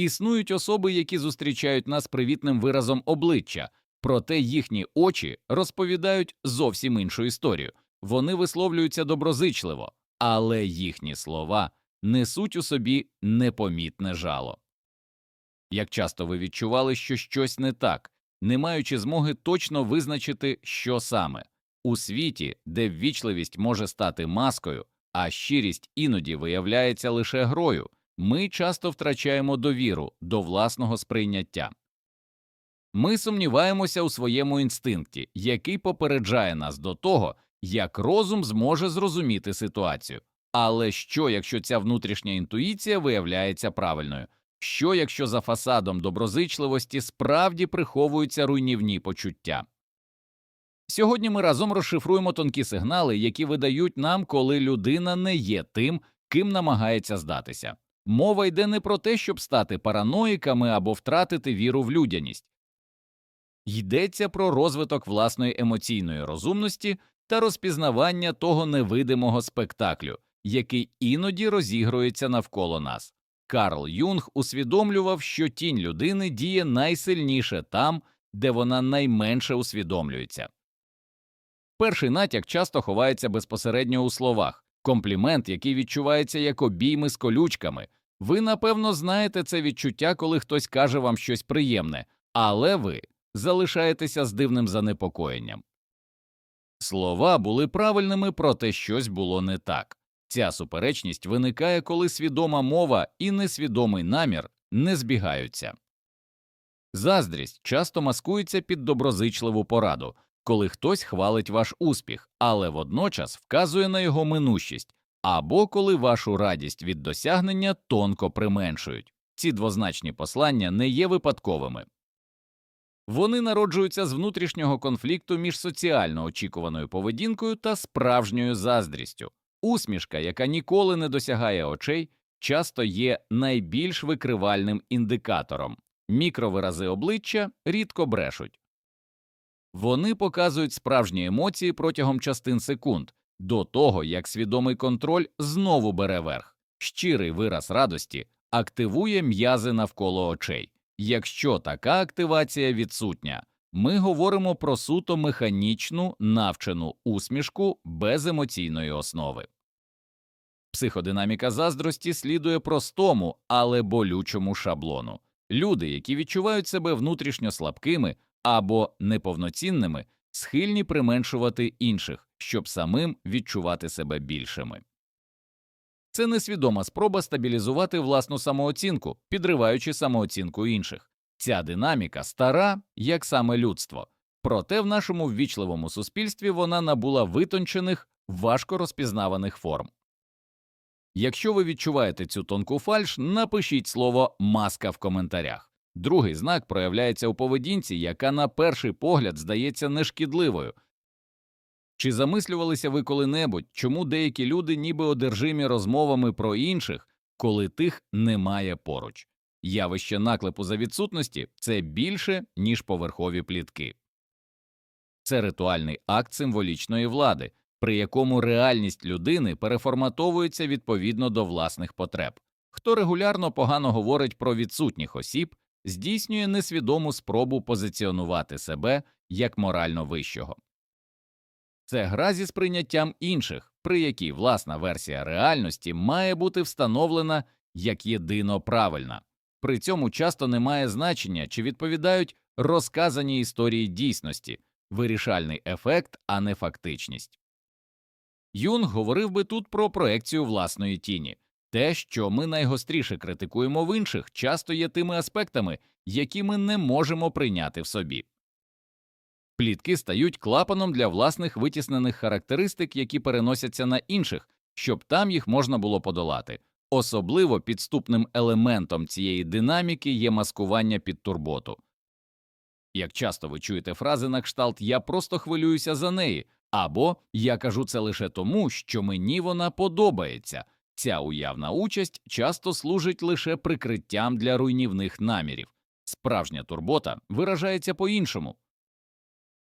Існують особи, які зустрічають нас привітним виразом обличчя, проте їхні очі розповідають зовсім іншу історію. Вони висловлюються доброзичливо, але їхні слова несуть у собі непомітне жало. Як часто ви відчували, що щось не так, не маючи змоги точно визначити, що саме у світі, де ввічливість може стати маскою, а щирість іноді виявляється лише грою, ми часто втрачаємо довіру до власного сприйняття. Ми сумніваємося у своєму інстинкті, який попереджає нас до того, як розум зможе зрозуміти ситуацію. Але що, якщо ця внутрішня інтуїція виявляється правильною? Що, якщо за фасадом доброзичливості справді приховуються руйнівні почуття? Сьогодні ми разом розшифруємо тонкі сигнали, які видають нам, коли людина не є тим, ким намагається здатися. Мова йде не про те, щоб стати параноїками або втратити віру в людяність. Йдеться про розвиток власної емоційної розумності та розпізнавання того невидимого спектаклю, який іноді розігрується навколо нас. Карл Юнг усвідомлював, що тінь людини діє найсильніше там, де вона найменше усвідомлюється. Перший натяк часто ховається безпосередньо у словах, комплімент, який відчувається як обійми з колючками. Ви, напевно, знаєте це відчуття, коли хтось каже вам щось приємне, але ви залишаєтеся з дивним занепокоєнням. Слова були правильними, проте щось було не так. Ця суперечність виникає, коли свідома мова і несвідомий намір не збігаються. Заздрість часто маскується під доброзичливу пораду, коли хтось хвалить ваш успіх, але водночас вказує на його минущість, або коли вашу радість від досягнення тонко применшують. Ці двозначні послання не є випадковими. Вони народжуються з внутрішнього конфлікту між соціально очікуваною поведінкою та справжньою заздрістю. Усмішка, яка ніколи не досягає очей, часто є найбільш викривальним індикатором. Мікровирази обличчя рідко брешуть. Вони показують справжні емоції протягом частин секунд, до того як свідомий контроль знову бере верх. Щирий вираз радості активує м'язи навколо очей. Якщо така активація відсутня, ми говоримо про суто механічну навчену усмішку без емоційної основи. Психодинаміка заздрості слідує простому, але болючому шаблону. Люди, які відчувають себе внутрішньо слабкими або неповноцінними, схильні применшувати інших, щоб самим відчувати себе більшими. Це несвідома спроба стабілізувати власну самооцінку, підриваючи самооцінку інших. Ця динаміка стара, як саме людство, проте в нашому ввічливому суспільстві вона набула витончених, важко розпізнаваних форм. Якщо ви відчуваєте цю тонку фальш, напишіть слово маска в коментарях. Другий знак проявляється у поведінці, яка на перший погляд здається нешкідливою. Чи замислювалися ви коли-небудь, чому деякі люди ніби одержимі розмовами про інших, коли тих немає поруч? Явище наклепу за відсутності це більше, ніж поверхові плітки. Це ритуальний акт символічної влади, при якому реальність людини переформатовується відповідно до власних потреб. Хто регулярно погано говорить про відсутніх осіб, здійснює несвідому спробу позиціонувати себе як морально вищого. Це гра зі сприйняттям інших, при якій власна версія реальності має бути встановлена як єдино правильна. При цьому часто немає значення, чи відповідають розказані історії дійсності, вирішальний ефект, а не фактичність. Юнг говорив би тут про проекцію власної тіні. Те, що ми найгостріше критикуємо в інших, часто є тими аспектами, які ми не можемо прийняти в собі. Плітки стають клапаном для власних витіснених характеристик, які переносяться на інших, щоб там їх можна було подолати. Особливо підступним елементом цієї динаміки є маскування під турботу. Як часто ви чуєте фрази на кшталт Я просто хвилююся за неї, або Я кажу це лише тому, що мені вона подобається. Ця уявна участь часто служить лише прикриттям для руйнівних намірів. Справжня турбота виражається по іншому.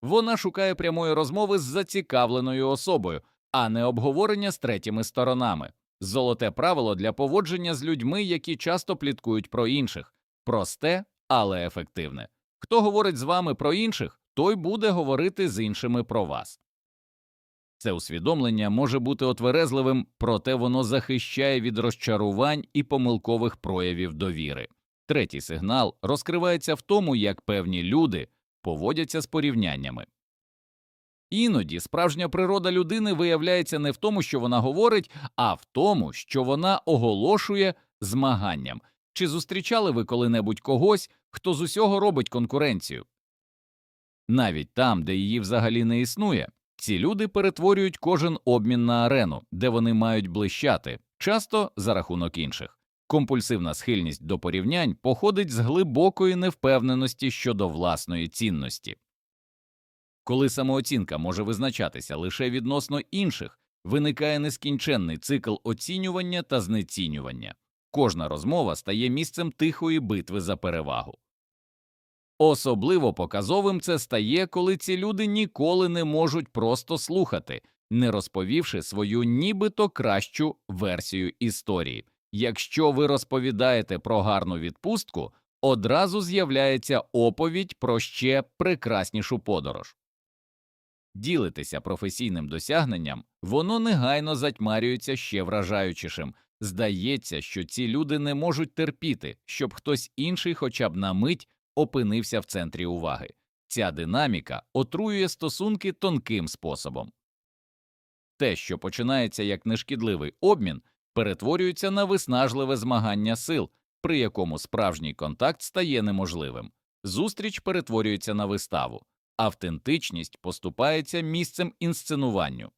Вона шукає прямої розмови з зацікавленою особою, а не обговорення з третіми сторонами. Золоте правило для поводження з людьми, які часто пліткують про інших. просте, але ефективне. Хто говорить з вами про інших, той буде говорити з іншими про вас. Це усвідомлення може бути отверезливим, проте воно захищає від розчарувань і помилкових проявів довіри. Третій сигнал розкривається в тому, як певні люди поводяться з порівняннями. Іноді справжня природа людини виявляється не в тому, що вона говорить, а в тому, що вона оголошує змаганням. Чи зустрічали ви коли-небудь когось, хто з усього робить конкуренцію? Навіть там, де її взагалі не існує, ці люди перетворюють кожен обмін на арену, де вони мають блищати, часто за рахунок інших. Компульсивна схильність до порівнянь походить з глибокої невпевненості щодо власної цінності. Коли самооцінка може визначатися лише відносно інших, виникає нескінченний цикл оцінювання та знецінювання. Кожна розмова стає місцем тихої битви за перевагу. Особливо показовим це стає, коли ці люди ніколи не можуть просто слухати, не розповівши свою нібито кращу версію історії. Якщо ви розповідаєте про гарну відпустку, одразу з'являється оповідь про ще прекраснішу подорож. Ділитися професійним досягненням, воно негайно затьмарюється ще вражаючішим. Здається, що ці люди не можуть терпіти, щоб хтось інший хоча б на мить опинився в центрі уваги. Ця динаміка отруює стосунки тонким способом. Те, що починається як нешкідливий обмін, перетворюється на виснажливе змагання сил, при якому справжній контакт стає неможливим. Зустріч перетворюється на виставу, автентичність поступається місцем інсценуванню.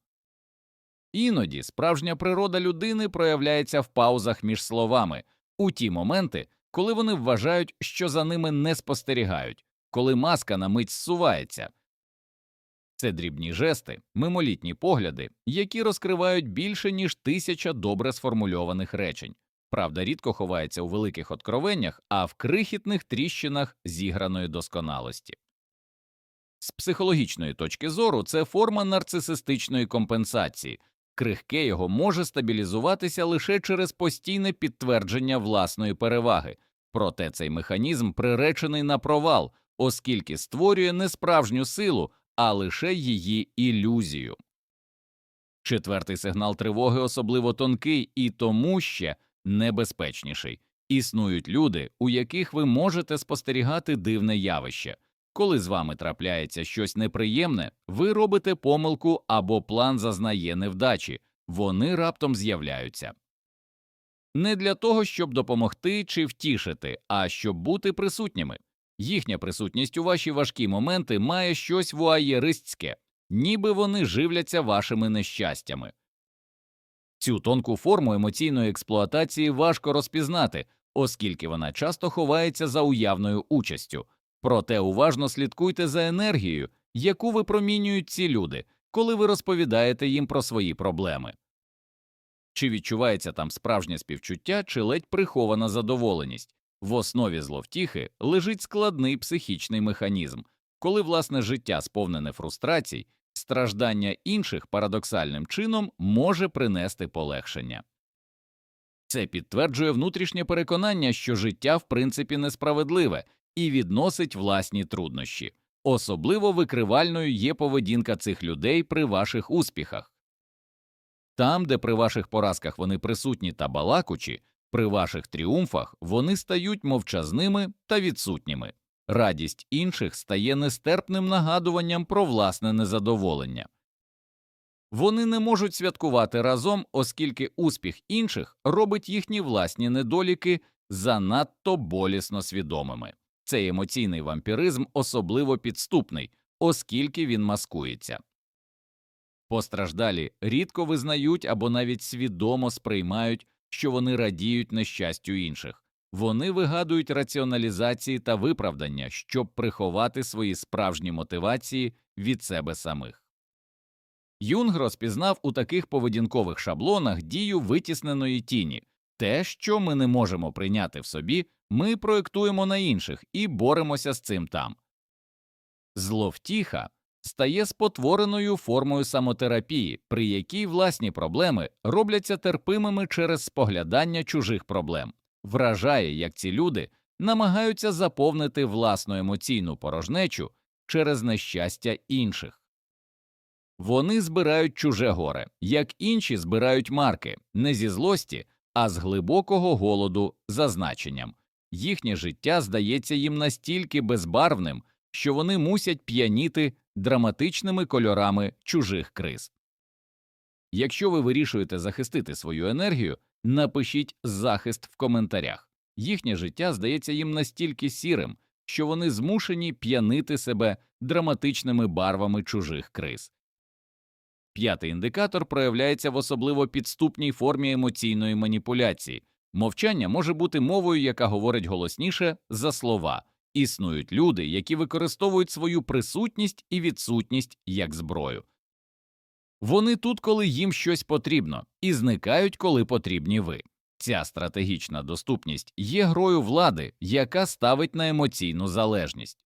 Іноді справжня природа людини проявляється в паузах між словами, у ті моменти, коли вони вважають, що за ними не спостерігають, коли маска на мить зсувається. Це дрібні жести, мимолітні погляди, які розкривають більше ніж тисяча добре сформульованих речень. Правда рідко ховається у великих откровеннях, а в крихітних тріщинах зіграної досконалості. З психологічної точки зору це форма нарцисистичної компенсації, крихке його може стабілізуватися лише через постійне підтвердження власної переваги, проте цей механізм приречений на провал, оскільки створює не справжню силу, а лише її ілюзію. Четвертий сигнал тривоги особливо тонкий і тому ще небезпечніший. Існують люди, у яких ви можете спостерігати дивне явище. Коли з вами трапляється щось неприємне, ви робите помилку або план зазнає невдачі, вони раптом з'являються. Не для того, щоб допомогти чи втішити, а щоб бути присутніми. Їхня присутність у ваші важкі моменти має щось вуаєристське, ніби вони живляться вашими нещастями. Цю тонку форму емоційної експлуатації важко розпізнати, оскільки вона часто ховається за уявною участю. Проте уважно слідкуйте за енергією, яку випромінюють ці люди, коли ви розповідаєте їм про свої проблеми. Чи відчувається там справжнє співчуття, чи ледь прихована задоволеність. В основі зловтіхи лежить складний психічний механізм, коли власне життя сповнене фрустрацій, страждання інших парадоксальним чином може принести полегшення. Це підтверджує внутрішнє переконання, що життя в принципі несправедливе і відносить власні труднощі. Особливо викривальною є поведінка цих людей при ваших успіхах. Там, де при ваших поразках вони присутні та балакучі, при ваших тріумфах вони стають мовчазними та відсутніми. Радість інших стає нестерпним нагадуванням про власне незадоволення. Вони не можуть святкувати разом, оскільки успіх інших робить їхні власні недоліки занадто болісно свідомими. Цей емоційний вампіризм особливо підступний, оскільки він маскується. Постраждалі рідко визнають або навіть свідомо сприймають, що вони радіють нещастю інших, вони вигадують раціоналізації та виправдання, щоб приховати свої справжні мотивації від себе самих. Юнг розпізнав у таких поведінкових шаблонах дію витісненої тіні те, що ми не можемо прийняти в собі, ми проєктуємо на інших і боремося з цим там. Зловтіха стає спотвореною формою самотерапії, при якій власні проблеми робляться терпимими через споглядання чужих проблем. Вражає, як ці люди намагаються заповнити власну емоційну порожнечу через нещастя інших. Вони збирають чуже горе, як інші збирають марки, не зі злості, а з глибокого голоду за значенням. Їхнє життя здається їм настільки безбарвним, що вони мусять п'яніти драматичними кольорами чужих криз. Якщо ви вирішуєте захистити свою енергію, напишіть захист в коментарях. Їхнє життя здається їм настільки сірим, що вони змушені п'янити себе драматичними барвами чужих криз. П'ятий індикатор проявляється в особливо підступній формі емоційної маніпуляції. Мовчання може бути мовою, яка говорить голосніше за слова. Існують люди, які використовують свою присутність і відсутність як зброю. Вони тут, коли їм щось потрібно, і зникають, коли потрібні ви. Ця стратегічна доступність є грою влади, яка ставить на емоційну залежність.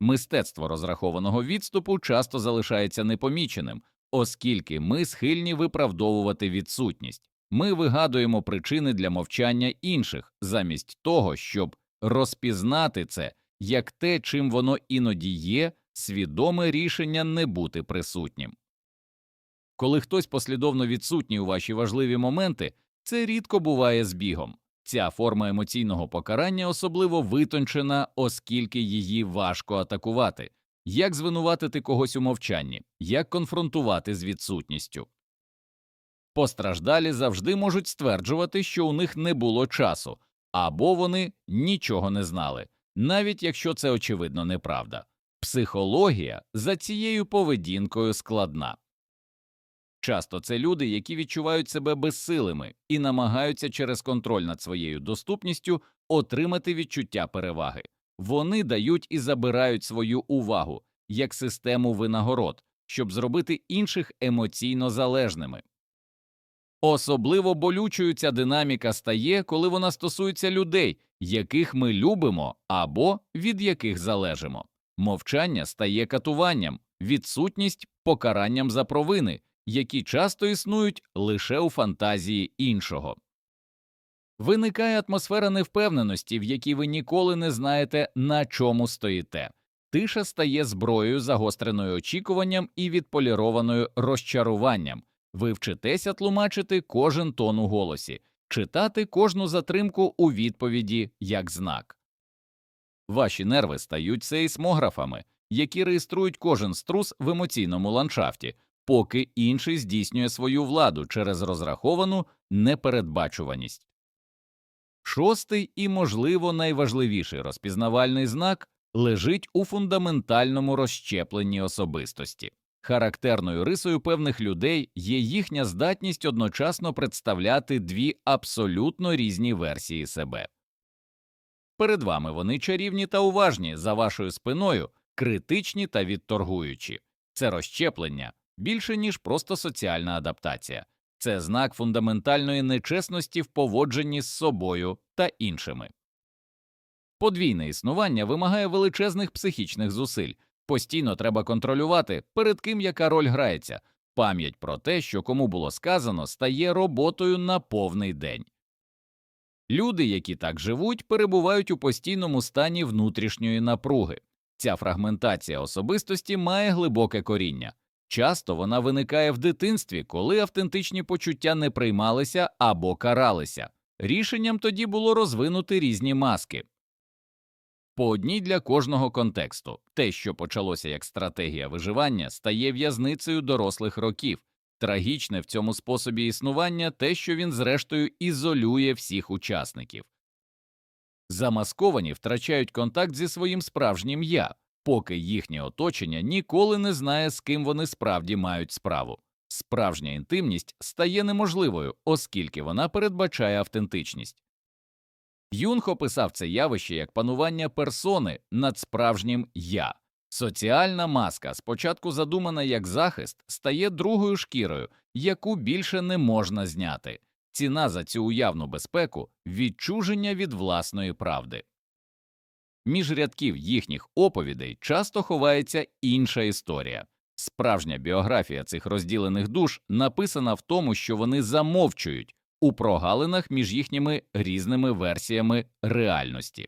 Мистецтво розрахованого відступу часто залишається непоміченим, оскільки ми схильні виправдовувати відсутність. Ми вигадуємо причини для мовчання інших, замість того, щоб розпізнати це як те, чим воно іноді є, свідоме рішення не бути присутнім. Коли хтось послідовно відсутній у ваші важливі моменти, це рідко буває збігом. Ця форма емоційного покарання особливо витончена, оскільки її важко атакувати. Як звинуватити когось у мовчанні, як конфронтувати з відсутністю. Постраждалі завжди можуть стверджувати, що у них не було часу, або вони нічого не знали, навіть якщо це очевидно неправда. Психологія за цією поведінкою складна. Часто це люди, які відчувають себе безсилими і намагаються через контроль над своєю доступністю отримати відчуття переваги. Вони дають і забирають свою увагу як систему винагород, щоб зробити інших емоційно залежними. Особливо болючою ця динаміка стає, коли вона стосується людей, яких ми любимо або від яких залежимо. Мовчання стає катуванням, відсутність покаранням за провини, які часто існують лише у фантазії іншого. Виникає атмосфера невпевненості, в якій ви ніколи не знаєте, на чому стоїте. Тиша стає зброєю, загостреною очікуванням і відполірованою розчаруванням. Ви вчитеся тлумачити кожен тон у голосі, читати кожну затримку у відповіді як знак. Ваші нерви стають сейсмографами, які реєструють кожен струс в емоційному ландшафті, поки інший здійснює свою владу через розраховану непередбачуваність. Шостий і, можливо, найважливіший розпізнавальний знак лежить у фундаментальному розщепленні особистості. Характерною рисою певних людей є їхня здатність одночасно представляти дві абсолютно різні версії себе. Перед вами вони чарівні та уважні, за вашою спиною, критичні та відторгуючі. Це розщеплення більше ніж просто соціальна адаптація, це знак фундаментальної нечесності в поводженні з собою та іншими. Подвійне існування вимагає величезних психічних зусиль. Постійно треба контролювати, перед ким яка роль грається. Пам'ять про те, що кому було сказано, стає роботою на повний день. Люди, які так живуть, перебувають у постійному стані внутрішньої напруги. Ця фрагментація особистості має глибоке коріння. Часто вона виникає в дитинстві, коли автентичні почуття не приймалися або каралися. Рішенням тоді було розвинути різні маски по одній для кожного контексту. Те, що почалося як стратегія виживання, стає в'язницею дорослих років. Трагічне в цьому способі існування те, що він зрештою ізолює всіх учасників. Замасковані втрачають контакт зі своїм справжнім я, поки їхнє оточення ніколи не знає, з ким вони справді мають справу. Справжня інтимність стає неможливою, оскільки вона передбачає автентичність. Юнг описав це явище як панування персони над справжнім я. Соціальна маска, спочатку задумана як захист, стає другою шкірою, яку більше не можна зняти. Ціна за цю уявну безпеку відчуження від власної правди. Між рядків їхніх оповідей часто ховається інша історія. Справжня біографія цих розділених душ написана в тому, що вони замовчують, у прогалинах між їхніми різними версіями реальності.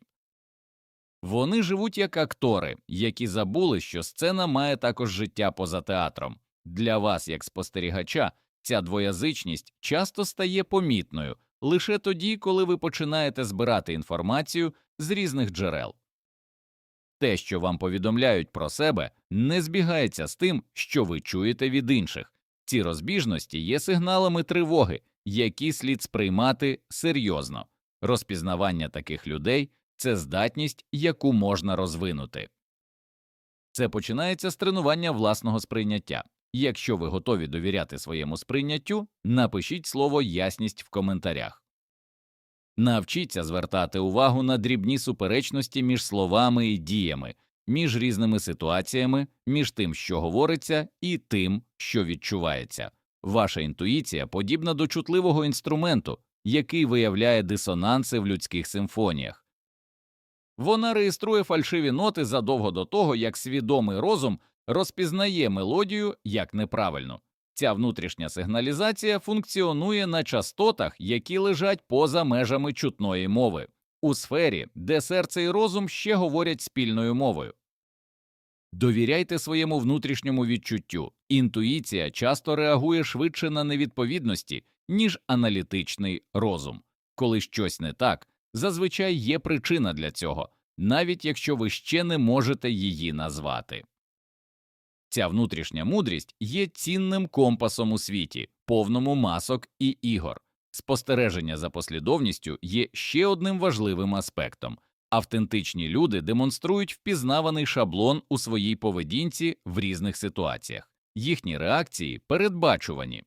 Вони живуть як актори, які забули, що сцена має також життя поза театром. Для вас, як спостерігача, ця двоязичність часто стає помітною лише тоді, коли ви починаєте збирати інформацію з різних джерел. Те, що вам повідомляють про себе, не збігається з тим, що ви чуєте від інших. Ці розбіжності є сигналами тривоги, які слід сприймати серйозно. Розпізнавання таких людей це здатність, яку можна розвинути. Це починається з тренування власного сприйняття. Якщо ви готові довіряти своєму сприйняттю, напишіть слово ясність в коментарях. Навчіться звертати увагу на дрібні суперечності між словами і діями, між різними ситуаціями, між тим, що говориться, і тим, що відчувається. Ваша інтуїція подібна до чутливого інструменту, який виявляє дисонанси в людських симфоніях. Вона реєструє фальшиві ноти задовго до того, як свідомий розум розпізнає мелодію як неправильну. Ця внутрішня сигналізація функціонує на частотах, які лежать поза межами чутної мови, у сфері, де серце і розум ще говорять спільною мовою. Довіряйте своєму внутрішньому відчуттю. Інтуїція часто реагує швидше на невідповідності, ніж аналітичний розум. Коли щось не так, зазвичай є причина для цього, навіть якщо ви ще не можете її назвати. Ця внутрішня мудрість є цінним компасом у світі, повному масок і ігор. Спостереження за послідовністю є ще одним важливим аспектом. Автентичні люди демонструють впізнаваний шаблон у своїй поведінці в різних ситуаціях, їхні реакції передбачувані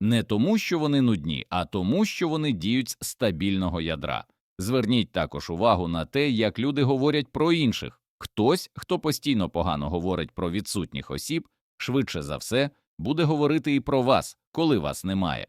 не тому, що вони нудні, а тому, що вони діють з стабільного ядра. Зверніть також увагу на те, як люди говорять про інших. Хтось, хто постійно погано говорить про відсутніх осіб, швидше за все буде говорити і про вас, коли вас немає.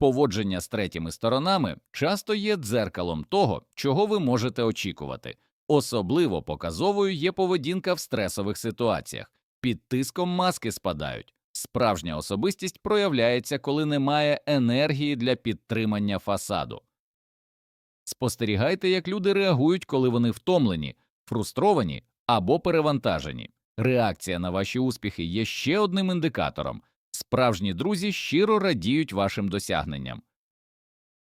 Поводження з третіми сторонами часто є дзеркалом того, чого ви можете очікувати. Особливо показовою є поведінка в стресових ситуаціях. Під тиском маски спадають. Справжня особистість проявляється, коли немає енергії для підтримання фасаду. Спостерігайте, як люди реагують, коли вони втомлені, фрустровані або перевантажені. Реакція на ваші успіхи є ще одним індикатором. Справжні друзі щиро радіють вашим досягненням.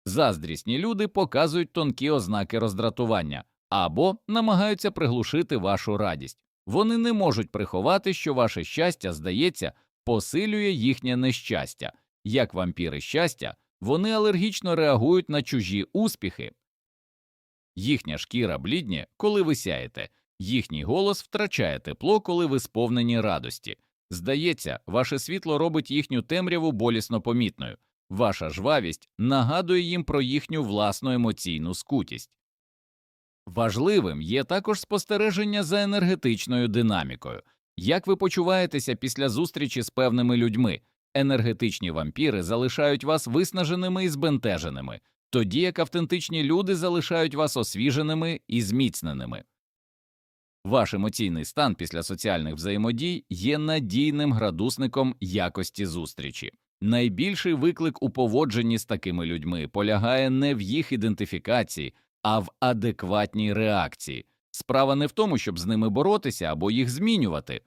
Заздрісні люди показують тонкі ознаки роздратування або намагаються приглушити вашу радість. Вони не можуть приховати, що ваше щастя, здається, посилює їхнє нещастя. Як вампіри щастя, вони алергічно реагують на чужі успіхи. Їхня шкіра блідні, коли ви сяєте, їхній голос втрачає тепло, коли ви сповнені радості. Здається, ваше світло робить їхню темряву болісно помітною, ваша жвавість нагадує їм про їхню власну емоційну скутість. Важливим є також спостереження за енергетичною динамікою. Як ви почуваєтеся після зустрічі з певними людьми? Енергетичні вампіри залишають вас виснаженими і збентеженими, тоді як автентичні люди залишають вас освіженими і зміцненими. Ваш емоційний стан після соціальних взаємодій є надійним градусником якості зустрічі. Найбільший виклик у поводженні з такими людьми полягає не в їх ідентифікації, а в адекватній реакції. Справа не в тому, щоб з ними боротися або їх змінювати.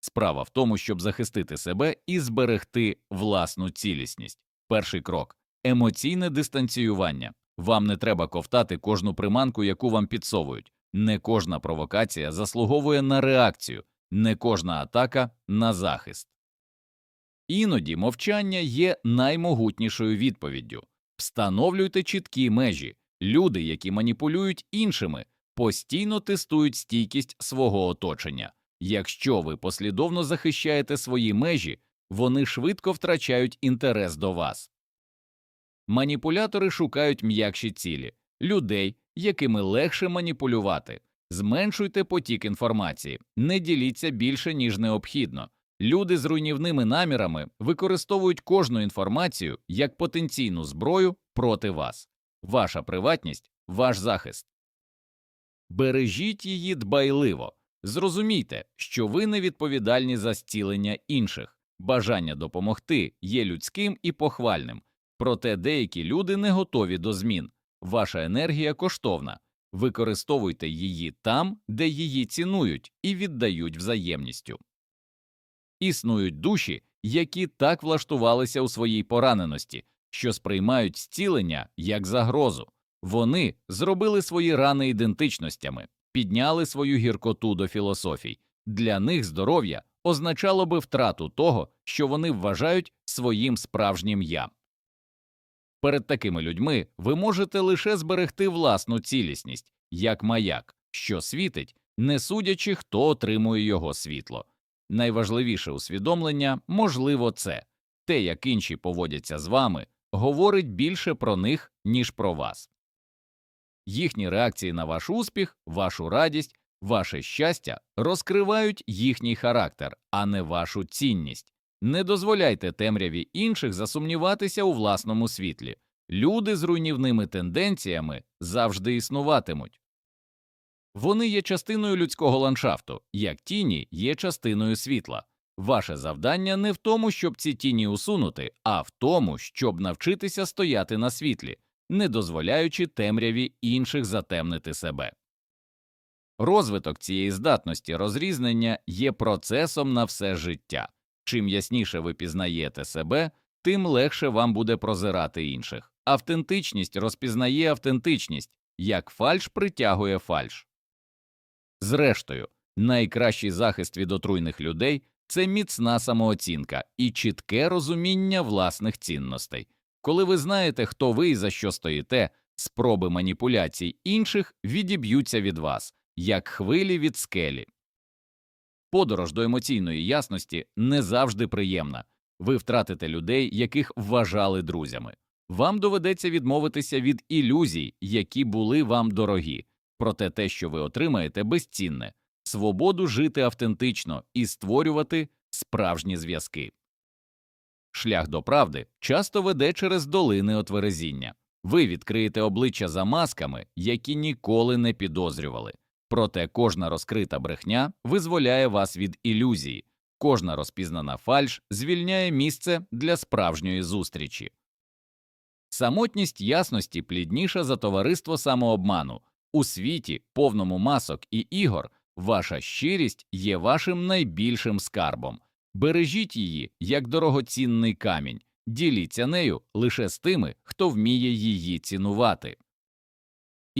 Справа в тому, щоб захистити себе і зберегти власну цілісність. Перший крок емоційне дистанціювання. Вам не треба ковтати кожну приманку, яку вам підсовують. Не кожна провокація заслуговує на реакцію, не кожна атака на захист. Іноді мовчання є наймогутнішою відповіддю. Встановлюйте чіткі межі. Люди, які маніпулюють іншими, постійно тестують стійкість свого оточення. Якщо ви послідовно захищаєте свої межі, вони швидко втрачають інтерес до вас. Маніпулятори шукають м'якші цілі людей, якими легше маніпулювати. Зменшуйте потік інформації, не діліться більше, ніж необхідно. Люди з руйнівними намірами використовують кожну інформацію як потенційну зброю проти вас. Ваша приватність, ваш захист. Бережіть її дбайливо. Зрозумійте, що ви не відповідальні за зцілення інших. Бажання допомогти є людським і похвальним, проте деякі люди не готові до змін. Ваша енергія коштовна. Використовуйте її там, де її цінують і віддають взаємністю. Існують душі, які так влаштувалися у своїй пораненості, що сприймають зцілення як загрозу. Вони зробили свої рани ідентичностями, підняли свою гіркоту до філософій. Для них здоров'я означало би втрату того, що вони вважають своїм справжнім я. Перед такими людьми ви можете лише зберегти власну цілісність, як маяк, що світить, не судячи, хто отримує його світло. Найважливіше усвідомлення, можливо, це те, як інші поводяться з вами, говорить більше про них, ніж про вас. Їхні реакції на ваш успіх, вашу радість, ваше щастя розкривають їхній характер, а не вашу цінність. Не дозволяйте темряві інших засумніватися у власному світлі. Люди з руйнівними тенденціями завжди існуватимуть. Вони є частиною людського ландшафту, як тіні є частиною світла. Ваше завдання не в тому, щоб ці тіні усунути, а в тому, щоб навчитися стояти на світлі, не дозволяючи темряві інших затемнити себе. Розвиток цієї здатності розрізнення є процесом на все життя. Чим ясніше ви пізнаєте себе, тим легше вам буде прозирати інших. Автентичність розпізнає автентичність, як фальш притягує фальш. Зрештою, найкращий захист від отруйних людей це міцна самооцінка і чітке розуміння власних цінностей. Коли ви знаєте, хто ви і за що стоїте, спроби маніпуляцій інших відіб'ються від вас, як хвилі від скелі. Подорож до емоційної ясності не завжди приємна. Ви втратите людей, яких вважали друзями. Вам доведеться відмовитися від ілюзій, які були вам дорогі, проте те, що ви отримаєте, безцінне свободу жити автентично і створювати справжні зв'язки. Шлях до правди часто веде через долини отверезіння. Ви відкриєте обличчя за масками, які ніколи не підозрювали. Проте кожна розкрита брехня визволяє вас від ілюзії, кожна розпізнана фальш звільняє місце для справжньої зустрічі. Самотність ясності плідніша за товариство самообману. У світі, повному масок і ігор, ваша щирість є вашим найбільшим скарбом. Бережіть її як дорогоцінний камінь, діліться нею лише з тими, хто вміє її цінувати.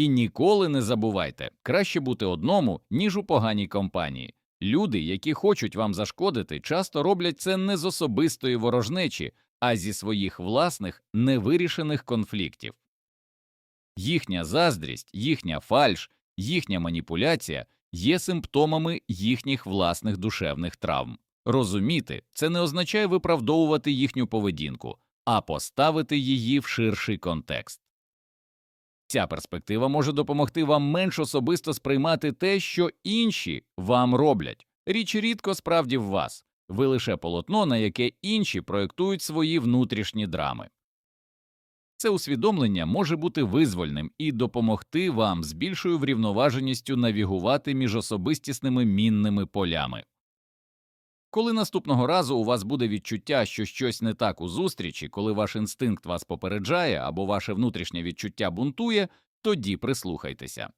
І ніколи не забувайте краще бути одному, ніж у поганій компанії. Люди, які хочуть вам зашкодити, часто роблять це не з особистої ворожнечі, а зі своїх власних невирішених конфліктів. Їхня заздрість, їхня фальш, їхня маніпуляція є симптомами їхніх власних душевних травм. Розуміти це не означає виправдовувати їхню поведінку, а поставити її в ширший контекст. Ця перспектива може допомогти вам менш особисто сприймати те, що інші вам роблять. Річ рідко справді в вас, ви лише полотно, на яке інші проєктують свої внутрішні драми. Це усвідомлення може бути визвольним і допомогти вам з більшою врівноваженістю навігувати між особистісними мінними полями. Коли наступного разу у вас буде відчуття, що щось не так у зустрічі, коли ваш інстинкт вас попереджає або ваше внутрішнє відчуття бунтує, тоді прислухайтеся.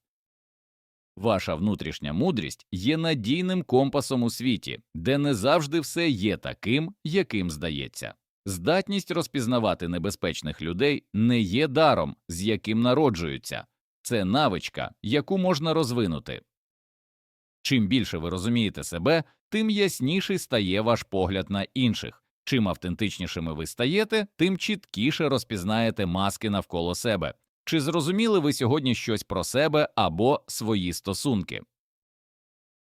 Ваша внутрішня мудрість є надійним компасом у світі, де не завжди все є таким, яким здається. Здатність розпізнавати небезпечних людей не є даром, з яким народжуються, це навичка, яку можна розвинути. Чим більше ви розумієте себе, тим ясніший стає ваш погляд на інших. Чим автентичнішими ви стаєте, тим чіткіше розпізнаєте маски навколо себе. Чи зрозуміли ви сьогодні щось про себе або свої стосунки?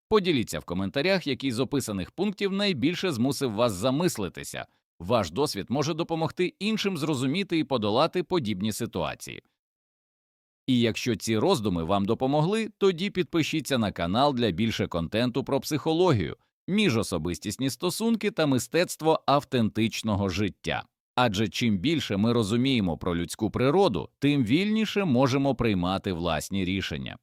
Поділіться в коментарях, який з описаних пунктів найбільше змусив вас замислитися. Ваш досвід може допомогти іншим зрозуміти і подолати подібні ситуації. І якщо ці роздуми вам допомогли, тоді підпишіться на канал для більше контенту про психологію, міжособистісні стосунки та мистецтво автентичного життя. Адже чим більше ми розуміємо про людську природу, тим вільніше можемо приймати власні рішення.